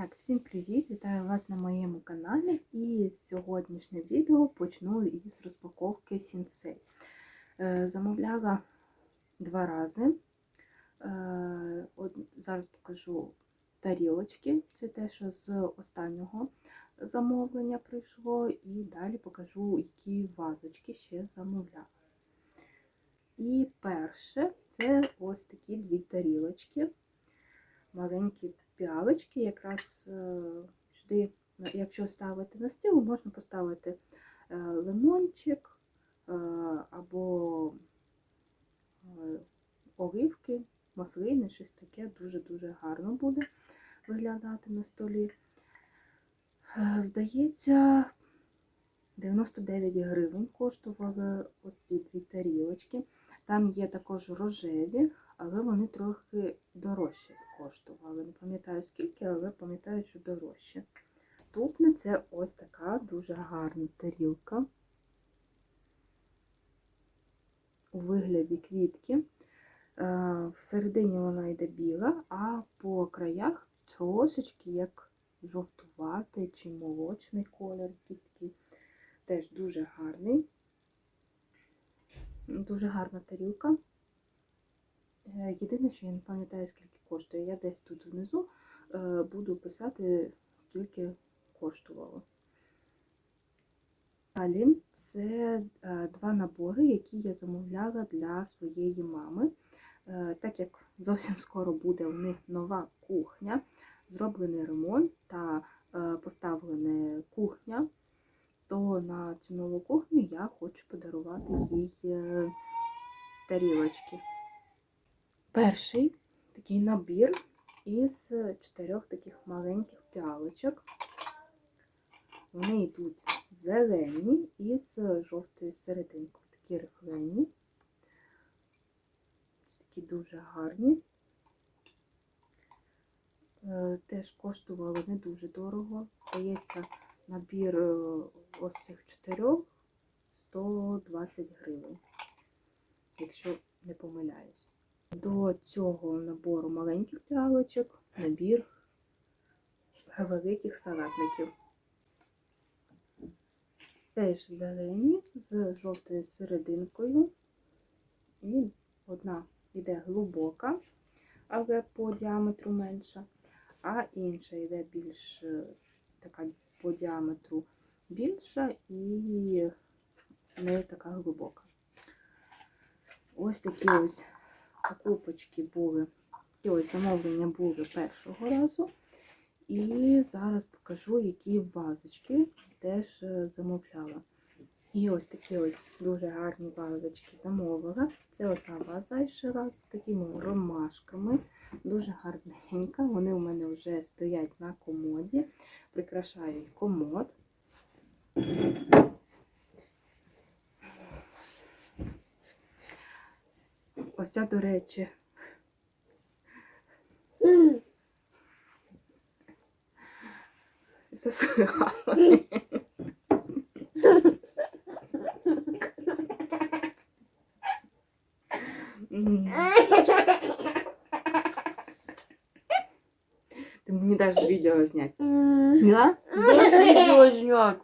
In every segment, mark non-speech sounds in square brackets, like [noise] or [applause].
Так, всім привіт! Вітаю вас на моєму каналі. І сьогоднішнє відео почну із розпаковки сінсей. Е, Замовляла два рази. Е, от Зараз покажу тарілочки. Це те, що з останнього замовлення прийшло. І далі покажу, які вазочки ще замовляла. І перше це ось такі дві тарілочки. Маленькі піалочки, якраз е, сюди, якщо ставити на стіл, можна поставити е, лимончик е, або оливки, маслини, щось таке дуже-дуже гарно буде виглядати на столі. Здається, 99 гривень коштували ось ці дві тарілочки. Там є також рожеві, але вони трохи дорожче коштували. Не пам'ятаю скільки, але пам'ятаю, що дорожче. Наступне це ось така дуже гарна тарілка у вигляді квітки. Всередині вона йде біла, а по краях трошечки як жовтуватий чи молочний колір, якийсь теж дуже гарний. Дуже гарна тарілка. Єдине, що я не пам'ятаю, скільки коштує. Я десь тут внизу буду писати, скільки коштувало. Далі це два набори, які я замовляла для своєї мами. Так як зовсім [laughs] скоро буде у них нова кухня, зроблений ремонт та поставлена кухня, то на цю нову кухню я хочу подарувати їй тарілочки. Перший такий набір із чотирьох таких маленьких піалочок. Вони йдуть зелені із жовтою серединкою. Такі рифлені. Такі дуже гарні. Теж коштували не дуже дорого. Здається, набір ось цих чотирьох 120 гривень, якщо не помиляюсь. До цього набору маленьких піалочок набір великих салатників. Теж зелені з жовтою серединкою. І одна йде глибока, але по діаметру менша, а інша йде більш така по діаметру більша і не така глибока. Ось такі ось покупочки були, ось замовлення були першого разу. І зараз покажу, які вазочки теж замовляла. І ось такі ось дуже гарні вазочки замовила. Це одна ваза ще раз з такими ромашками. Дуже гарненька. Вони у мене вже стоять на комоді, прикрашають комод. Ось ця, до речі, це. Ты мне дашь видео снять? Да? Дашь видео снять?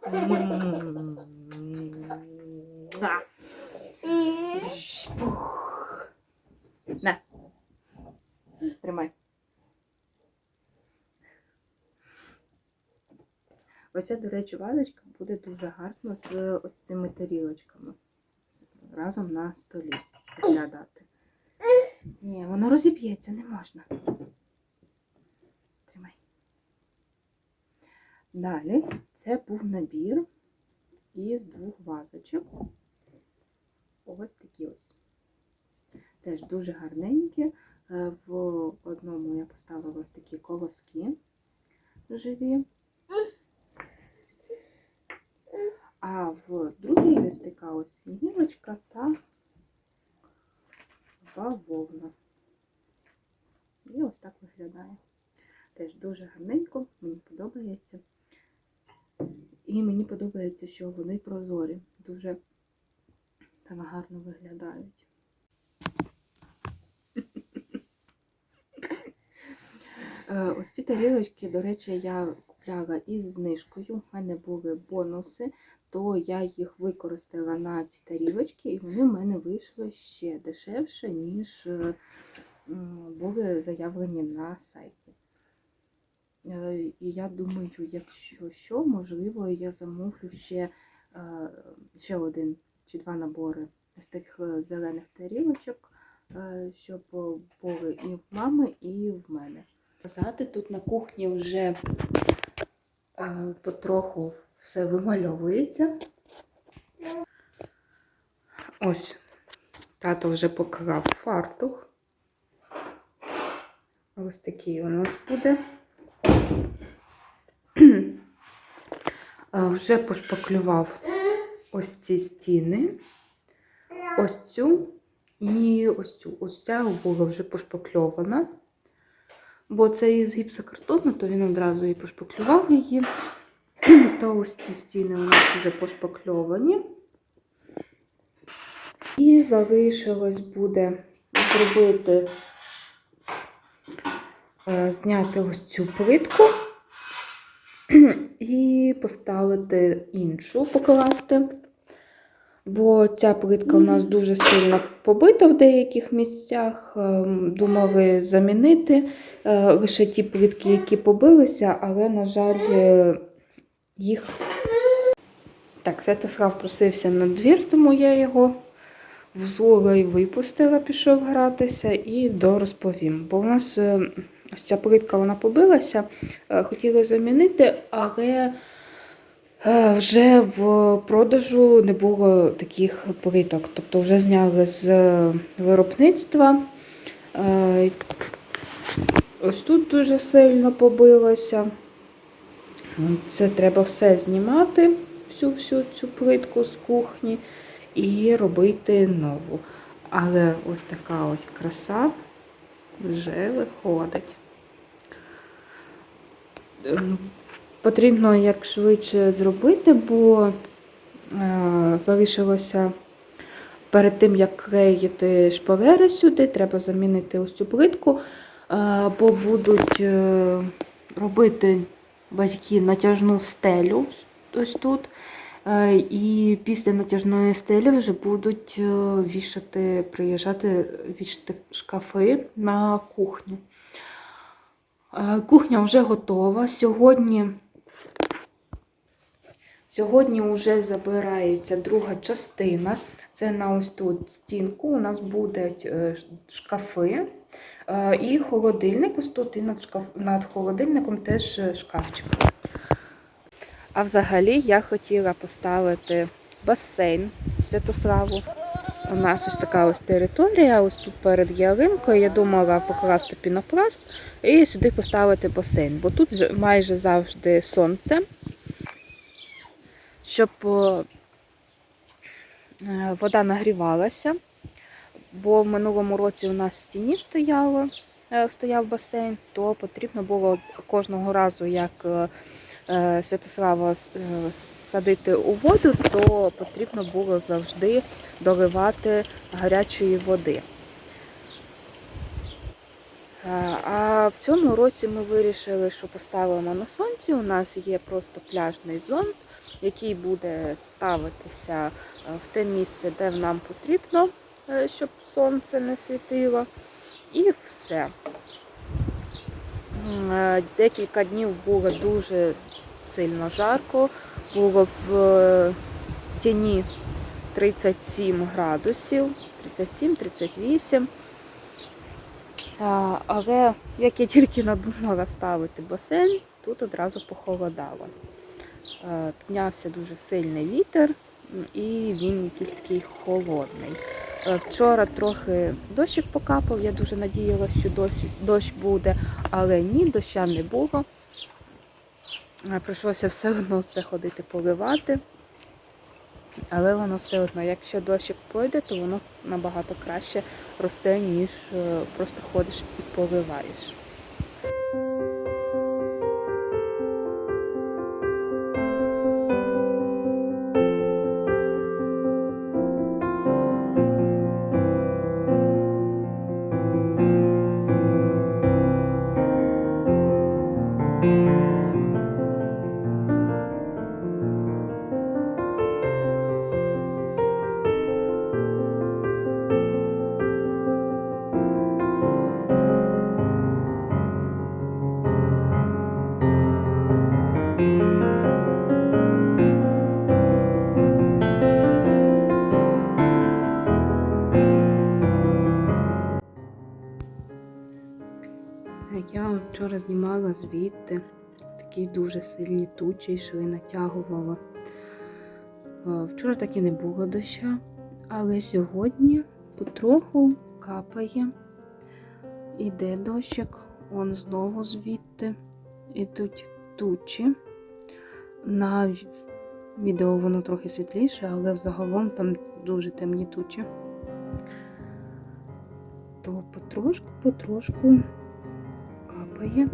Ось до речі, вазочка буде дуже гарно з ось цими тарілочками. Разом на столі виглядати. Ні, воно розіб'ється, не можна. Тримай. Далі це був набір із двох вазочок. Ось такі ось. Теж дуже гарненькі. В одному я поставила ось такі колоски живі. А в другій така ось гілочка та бавовна. І ось так виглядає. Теж дуже гарненько, мені подобається. І мені подобається, що вони прозорі, дуже так гарно виглядають. Е, Ось ці тарілочки, до речі, я купляла із знижкою. У мене були бонуси, то я їх використала на ці тарілочки, і вони в мене вийшли ще дешевше, ніж е, були заявлені на сайті. Е, І я думаю, якщо що, можливо, я замовлю ще, е, ще один чи два набори з таких е, зелених тарілочок, щоб були і в мами, і в мене. Тут на кухні вже потроху все вимальовується. Ось тато вже поклав фартух. Ось такий у нас буде. Вже пошпаклював ось ці стіни, ось цю і ось цю. Ось ця була вже пошпакльована. Бо це із гіпсокартону, то він одразу і пошпаклював її. [clears throat] То ось ці стіни у нас вже пошпакльовані. І залишилось буде зробити, е, зняти ось цю плитку [clears throat] і поставити іншу, покласти. Бо ця плитка у нас дуже сильно побита в деяких місцях. Ем, Думали замінити е, лише ті плитки, які побилися, але, на жаль, е, їх. Так, Святослав просився на двір, тому я його взула і випустила, пішов гратися і дорозповім. Бо у нас е, ось ця плитка вона побилася, е, хотіли замінити, але е, вже в продажу не було таких плиток. Тобто вже зняли з виробництва. Ось тут дуже сильно побилося. Це треба все знімати, всю всю цю плитку з кухні і робити нову. Але ось така ось краса вже виходить. Ем, Потрібно як швидше зробити, бо е, залишилося перед тим, як клеїти шпалери сюди, треба замінити ось цю плитку, е, бо будуть е, робити батьки натяжну стелю ось тут. Е, І після натяжної стелі вже будуть е, вішати, приїжджати вішати шкафи на кухню. Е, Кухня вже готова. Сьогодні, сьогодні вже забирається друга частина. Це на ось тут стінку. У нас будуть шкафи і холодильник. Ось тут і над, шкаф, над холодильником теж е, шкафчик. А взагалі я хотіла поставити басейн Святославу. У нас ось така ось територія, ось тут перед ялинкою. Я думала покласти пінопласт і сюди поставити басейн, бо тут же майже завжди сонце, щоб е, вода нагрівалася. Бо в минулому році у нас в тіні стояло, е, стояв басейн, то потрібно було кожного разу, як е, е, Святослава садити у воду, то потрібно було завжди доливати гарячої води. А в цьому році ми вирішили, що поставимо на сонці. У нас є просто пляжний зонт, який буде ставитися в те місце, де нам потрібно, щоб сонце не світило. І все. Е, Декілька днів було дуже сильно жарко, було в е, тіні 37 градусів, 37-38. Але як я тільки надумала ставити басейн, тут одразу похолодало. Е, Піднявся дуже сильний вітер і він якийсь такий холодний. Е, Вчора трохи дощик покапав, я дуже надіялася, що дощ, буде, але ні, доща не було. Прийшлося все одно все ходити поливати. Але воно все одно, якщо дощик пройде, то воно набагато краще росте, ніж е, просто ходиш і поливаєш. Вчора знімала звідти. Такі дуже сильні тучі йшли, натягувала. Е, Вчора так і не було доща, але сьогодні потроху капає. Іде дощик, он знову звідти. Ідуть тучі. На відео воно трохи світліше, але взагалом там дуже темні тучі. То потрошку, payı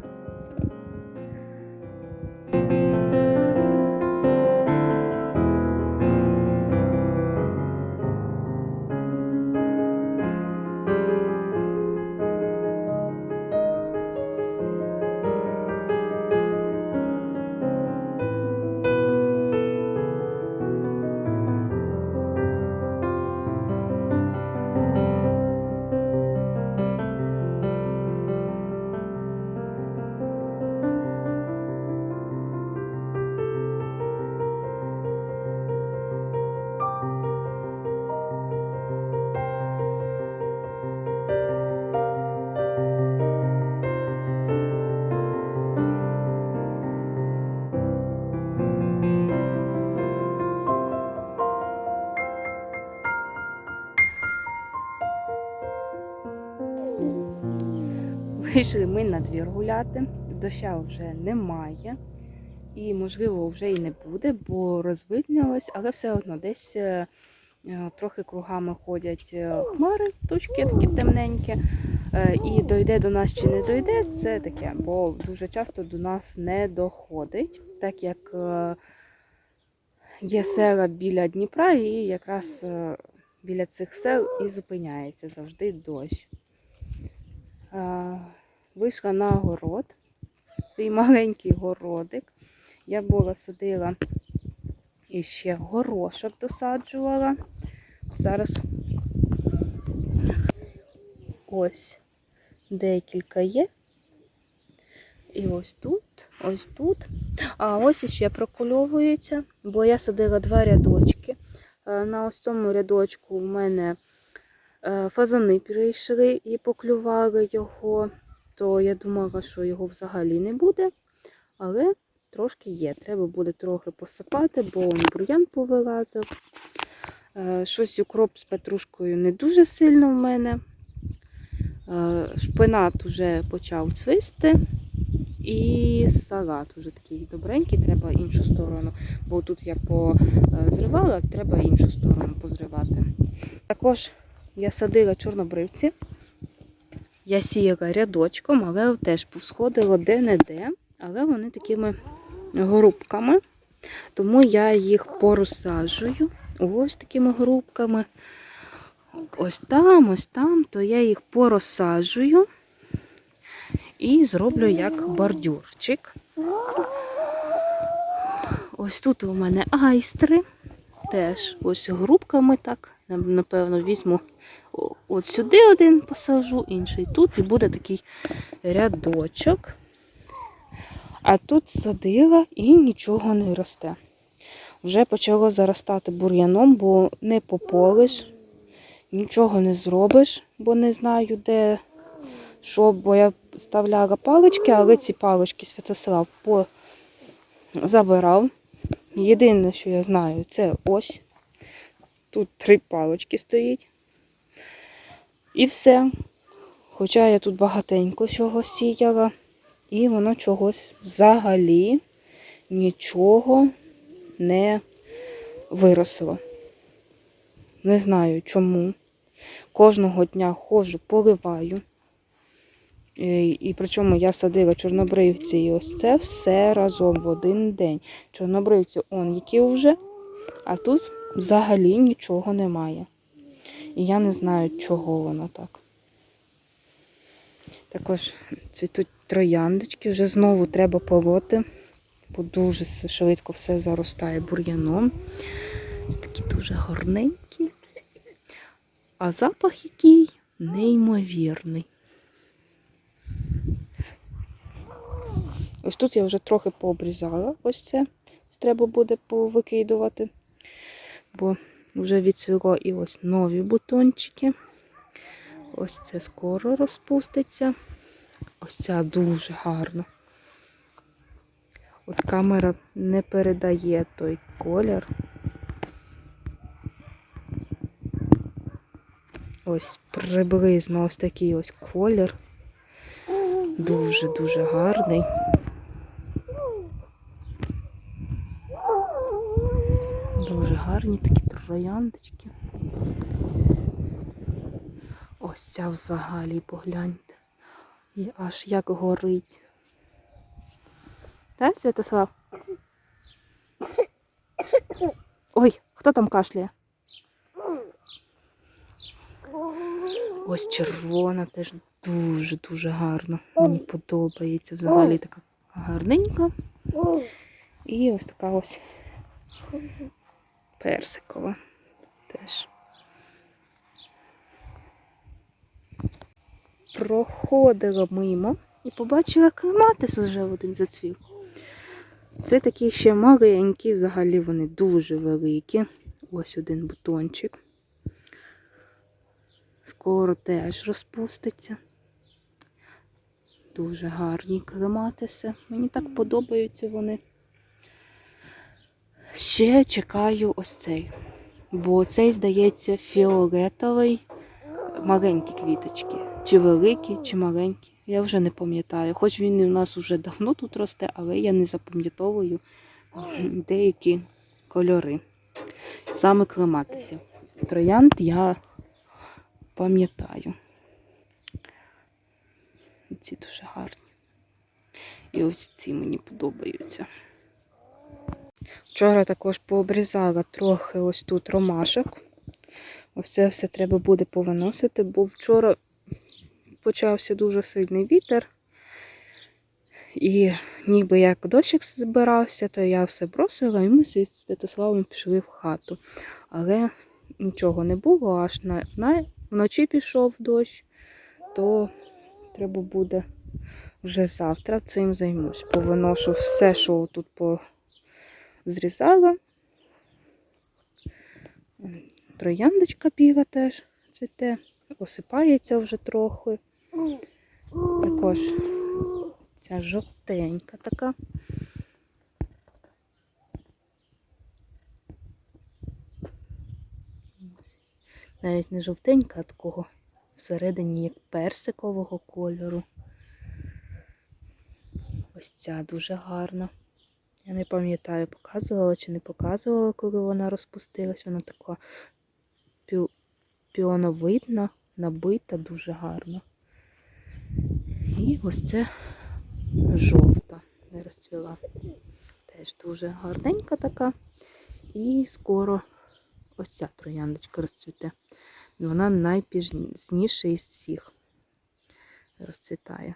Вийшли ми на двір гуляти, доща вже немає. І, можливо, вже і не буде, бо розвиднялось, але все одно десь е, е, трохи кругами ходять е, хмари, тучки такі темненькі. І дойде до нас чи не дойде, це таке, бо дуже часто до нас не доходить, так як є села біля Дніпра, і якраз біля цих сел і зупиняється завжди дощ. Вийшла на город, свій маленький городик. Я була садила і ще горошок досаджувала. Зараз ось декілька є. І ось тут, ось тут. А ось іще прокульовується, бо я садила два рядочки. Е, На ось цьому рядочку у мене е, фазани прийшли і поклювали його, то я думала, що його взагалі не буде. Але трошки є. Треба буде трохи посипати, бо он бур'ян повилазив. Е, Щось укроп з петрушкою не дуже сильно в мене. Е, Шпинат вже почав цвисти. І салат вже такий добренький, треба іншу сторону. Бо тут я позривала, треба іншу сторону позривати. Також я садила чорнобривці. Я сіяла рядочком, але теж повсходило де-не-де. Але вони такими грубками. Тому я їх порозсаджую. Ось такими грубками. Ось там, ось там, то я їх порозсаджую і зроблю як бордюрчик. Ось тут у мене айстри. Теж ось грубками так. Напевно, візьму от сюди один посажу, інший тут, і буде такий рядочок. А тут садила і нічого не росте. Вже почало заростати бур'яном, бо не пополиш, нічого не зробиш, бо не знаю, де що, бо я ставляла палички, але ці палички Святослав забирав. Єдине, що я знаю, це ось. Тут три палички стоїть. І все. Хоча я тут багатенько чого сіяла. І воно чогось взагалі нічого не виросло. Не знаю чому. Кожного дня ходжу, поливаю. І, і причому я садила чорнобривці і ось це все разом в один день. Чорнобривці он які вже, а тут взагалі нічого немає. І я не знаю, чого воно так. Також цвітуть трояндочки, вже знову треба полоти, бо дуже швидко все заростає бур'яном. Ось такі дуже гарненькі. А запах який неймовірний. Ось тут я вже трохи пообрізала ось це. Це треба буде повикидувати, бо вже відцвіло і ось нові бутончики. Ось це скоро розпуститься. Ось ця дуже гарна. От камера не передає той колір. Ось приблизно ось такий ось колір. Дуже-дуже гарний. Дуже гарні такі трояндочки. Ось ця взагалі погляньте. І аж як горить. Так, Святослав? Ой, хто там кашляє? Ось червона теж дуже-дуже гарна. Мені подобається. Взагалі така гарненька. І ось така ось персикова теж. Проходила мимо і побачила клематис уже один зацвів. Це такі ще маленькі, взагалі вони дуже великі. Ось один бутончик. Скоро теж розпуститься. Дуже гарні клематиси. Мені так подобаються вони. Ще чекаю ось цей. Бо цей, здається, фіолетовий маленькі квіточки. Чи великі, чи маленькі. Я вже не пам'ятаю. Хоч він у нас вже давно тут росте, але я не запам'ятовую [clears throat] деякі кольори. Саме клематисів. Троянд я пам'ятаю. Ці дуже гарні. І ось ці мені подобаються. Вчора також пообрізала трохи ось тут ромашок. Ось це все треба буде повиносити, бо вчора почався дуже сильний вітер. І ніби як дощик збирався, то я все бросила і ми зі Святославом пішли в хату. Але нічого не було, аж на, на, вночі пішов дощ, то треба буде вже завтра цим займусь. Повиношу все, що тут позрізала. Трояндочка біла теж цвіте, осипається вже трохи. Також ця жовтенька така. Навіть не жовтенька, а такого всередині як персикового кольору. Ось ця дуже гарна. Я не пам'ятаю, показувала чи не показувала, коли вона розпустилась. Вона така пі- піоновидна, набита, дуже гарна. І ось це жовта не розцвіла. Теж дуже гарненька така. І скоро ось ця трояндочка розцвіте. Вона найпізніше із всіх розцвітає.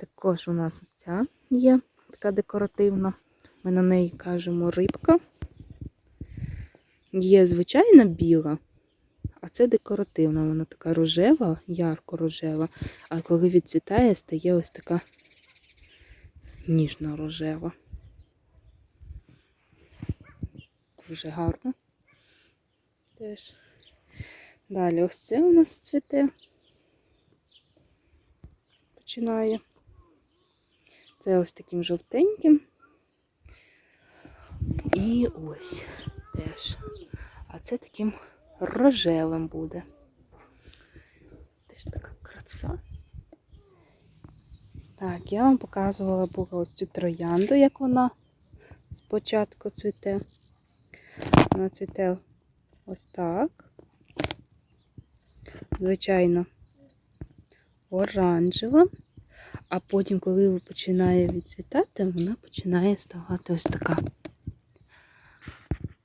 Також у нас ось ця є така декоративна. Ми на неї кажемо рибка. Є звичайна біла, а це декоративна. Вона така рожева, ярко-рожева. А коли відцвітає, стає ось така ніжно-рожева. Дуже гарно. Теж. Далі ось це у нас цвіте. Починає. Це ось таким жовтеньким. І ось теж. А це таким рожевим буде. Теж така краса. Так, я вам показувала була ось цю троянду, як вона спочатку цвіте. Вона цвіте ось так. Звичайно, оранжева. А потім, коли починає відцвітати, вона починає ставати ось така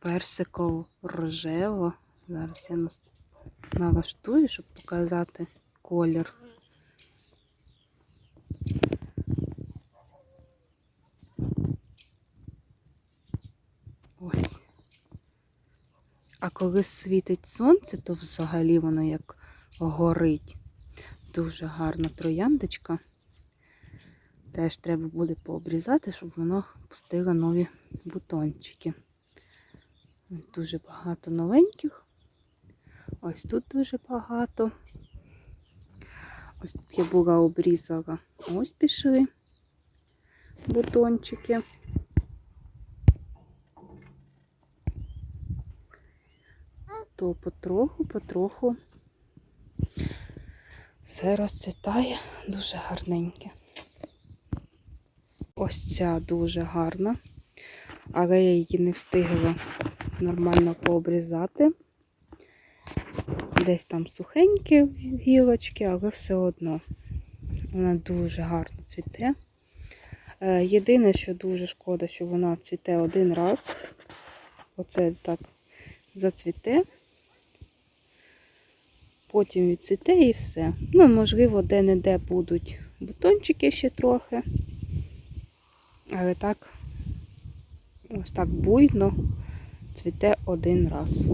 персиково-рожева. Зараз я нас- налаштую, щоб показати колір. Ось. А коли світить сонце, то взагалі воно як горить. Дуже гарна трояндочка. Теж треба буде пообрізати, щоб воно пустило нові бутончики. Дуже багато новеньких. Ось тут дуже багато. Ось тут я була обрізала. Ось пішли бутончики. То потроху, потроху все розцвітає дуже гарненьке. Ось ця дуже гарна, але я її не встигла нормально пообрізати. Десь там сухенькі гілочки, але все одно вона дуже гарно цвіте. Е, Єдине, що дуже шкода, що вона цвіте один раз. Оце так зацвіте. Потім відцвіте і все. Ну, можливо, де-не-де будуть бутончики ще трохи. Але так, ось так буйно цвіте один раз.